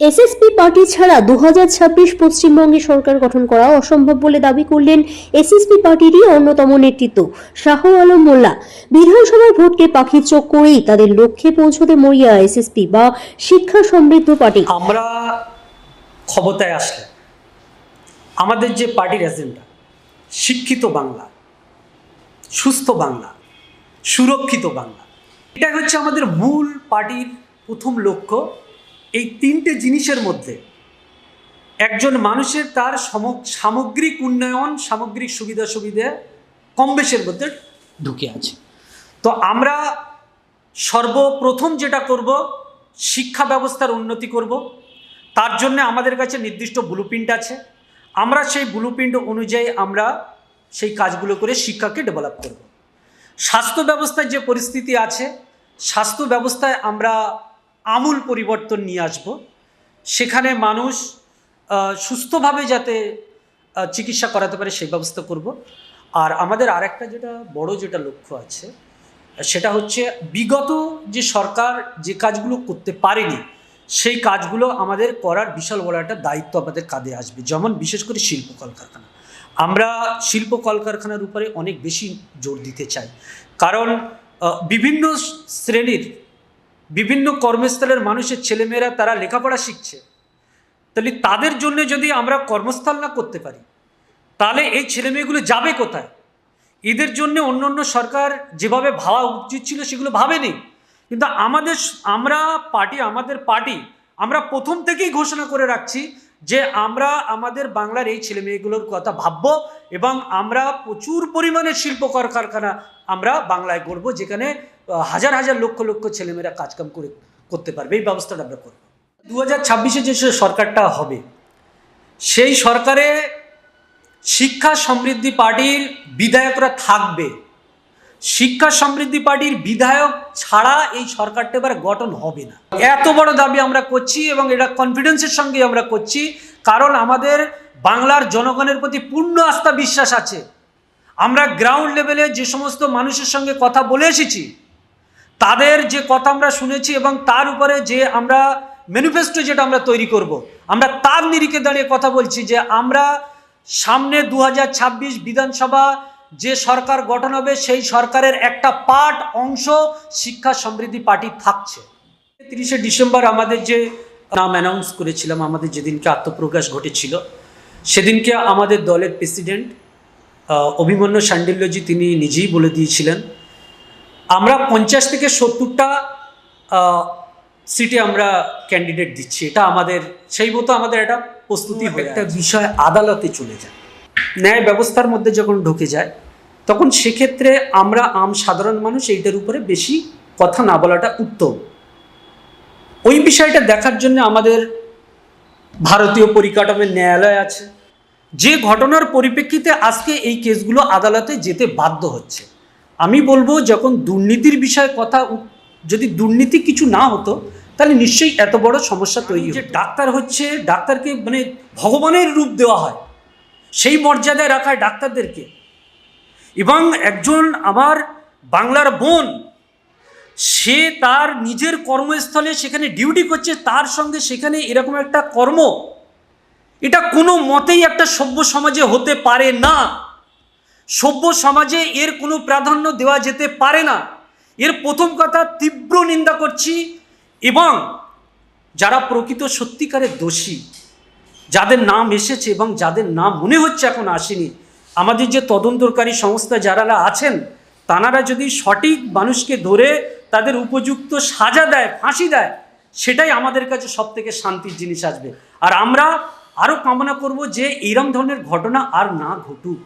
SSP party ছাড়া দু হাজার ছাব্বিশ পশ্চিমবঙ্গে সরকার গঠন করা অসম্ভব বলে দাবি করলেন এসএসপি পার্টিরই অন্যতম নেতৃত্ব, শাহ আলম মোল্লা। বিধানসভার ভোটকে পাখির চোখ করেই তাদের লক্ষ্যে পৌঁছতে মরিয়া এসএসপি বা শিক্ষা সমৃদ্ধ পার্টি। আমরা ক্ষমতায় আসলে আমাদের যে পার্টির এজেন্ডা শিক্ষিত বাংলা, সুস্থ বাংলা, সুরক্ষিত বাংলা এটা হচ্ছে আমাদের মূল পার্টির প্রথম লক্ষ্য। এই তিনটে জিনিসের মধ্যে একজন মানুষের তার সম- সামগ্রিক উন্নয়ন, সামগ্রিক সুবিধা সুবিধা কম বেশের মধ্যে ঢুকে আছে। তো আমরা সর্বপ্রথম যেটা করব, শিক্ষা ব্যবস্থার উন্নতি করব। তার জন্য আমাদের কাছে নির্দিষ্ট ব্লুপ্রিন্ট আছে। আমরা সেই ব্লুপ্রিন্ট অনুযায়ী আমরা সেই কাজগুলো করে শিক্ষাকে ডেভেলপ করব। স্বাস্থ্য ব্যবস্থায় যে পরিস্থিতি আছে, স্বাস্থ্য ব্যবস্থায় আমরা আমূল পরিবর্তন নিয়ে আসব। সেখানে মানুষ সুস্থভাবে যাতে চিকিৎসা করাতে পারে সেই ব্যবস্থা করব। আর আমাদের আরেকটা যেটা, বড় যেটা লক্ষ্য আছে, সেটা হচ্ছে বিগত যে সরকার যে কাজগুলো করতে পারেনি, সেই কাজগুলো আমাদের করার বিশাল বড় একটা দায়িত্ব আমাদের কাঁধে আসবে। যেমন বিশেষ করে শিল্প কলকারখানা। আমরা শিল্প কলকারখানার উপরে অনেক বেশি জোর দিতে চাই। কারণ বিভিন্ন শ্রেণির বিভিন্ন কর্মস্থলের মানুষের ছেলেমেয়েরা তারা লেখাপড়া শিখছে। তাহলে তাদের জন্য যদি আমরা কর্মস্থল না করতে পারি, তাহলে এই ছেলেমেয়েগুলো যাবে কোথায়? এদের জন্য অন্য অন্য সরকার যেভাবে ভাবা উচিত ছিল সেগুলো ভাবেনি। কিন্তু আমাদের, আমরা পার্টি, আমাদের পার্টি, আমরা প্রথম থেকেই ঘোষণা করে রাখছি যে আমরা আমাদের বাংলার এই ছেলেমেয়েগুলোর কথা ভাববো এবং আমরা প্রচুর পরিমাণে শিল্প কলকারখানা আমরা বাংলায় গড়ব, যেখানে হাজার হাজার লক্ষ লক্ষ ছেলেমেয়েরা কাজকাম করে, করতে পারবে। এই ব্যবস্থাটা আমরা করব। দু হাজার ছাব্বিশে যে সরকারটা হবে, সেই সরকারে শিক্ষা সমৃদ্ধি পার্টির বিধায়করা থাকবে। শিক্ষা সমৃদ্ধি পার্টির বিধায়ক ছাড়া এই সরকারটা এবার গঠন হবে না এত বড় দাবি আমরা করছি এবং এটা কনফিডেন্সের সঙ্গে আমরা করছি, কারণ আমাদের বাংলার জনগণের প্রতি পূর্ণ আস্থা বিশ্বাস আছে আমরা গ্রাউন্ড লেভেলে যে সমস্ত মানুষের সঙ্গে কথা বলে এসেছি, তাদের যে কথা আমরা শুনেছি এবং তার উপরে যে আমরা ম্যানিফেস্টো যেটা আমরা তৈরি করব। আমরা তার নিরিখে দাঁড়িয়ে কথা বলছি যে আমরা সামনে দু হাজার ছাব্বিশ বিধানসভা যে সরকার গঠন হবে সেই সরকারের একটা পার্ট অংশ শিক্ষা সমৃদ্ধি পার্টি থাকছে। তিরিশে ডিসেম্বর আমাদের যে নাম অ্যানাউন্স করেছিলাম আমাদের যেদিনকে আত্মপ্রকাশ ঘটেছিল সেদিনকে আমাদের দলের প্রেসিডেন্ট অভিমন্যু শান্ডিল্যজি তিনি নিজেই বলে দিয়েছিলেন আমরা পঞ্চাশ থেকে সত্তরটা সিটে আমরা ক্যান্ডিডেট দিচ্ছি। এটা আমাদের সেই মতো আমাদের একটা প্রস্তুতি হয়ে একটা বিষয় আদালতে চলে যায়। ন্যায় ব্যবস্থার মধ্যে যখন ঢুকে যায় তখন সেক্ষেত্রে আমরা আম সাধারণ মানুষ এইটার উপরে বেশি কথা না বলাটা উত্তম। ওই বিষয়টা দেখার জন্য আমাদের ভারতীয় পরিকাঠামোর ন্যায়ালয় আছে। যে ঘটনার পরিপ্রেক্ষিতে আজকে এই কেসগুলো আদালতে যেতে বাধ্য হচ্ছে। আমি বলব যখন দুর্নীতির বিষয়ে কথা যদি দুর্নীতি কিছু না হতো তাহলে নিশ্চয়ই এত বড় সমস্যা তৈরি যে ডাক্তার হচ্ছে ডাক্তারকে মানে ভগবানের রূপ দেওয়া হয়। সেই মর্যাদায় রাখা হয় ডাক্তারদেরকে। এবং একজন আমার বাংলার বোন, সে তার নিজের কর্মস্থলে সেখানে ডিউটি করছে, তার সঙ্গে সেখানে এরকম একটা কর্ম। এটা কোনো মতেই একটা সভ্য সমাজে হতে পারে না। সভ্য সমাজে এর কোনো প্রাধান্য দেওয়া যেতে পারে না। এর প্রথম কথা, তীব্র নিন্দা করছি এবং যারা প্রকৃত সত্যিকারের দোষী যাদের নাম এসেছে এবং যাদের নাম মনে হচ্ছে এখন আসেনি, আমাদের যে তদন্তকারী সংস্থা যারা আছেন তানারা যদি সঠিক মানুষকে ধরে তাদের উপযুক্ত সাজা দেয়, ফাঁসি দেয়, সেটাই আমাদের কাছে সব থেকে শান্তির জিনিস আসবে। আর আমরা আরও কামনা করব যে এরম ধরনের ঘটনা আর না ঘটুক।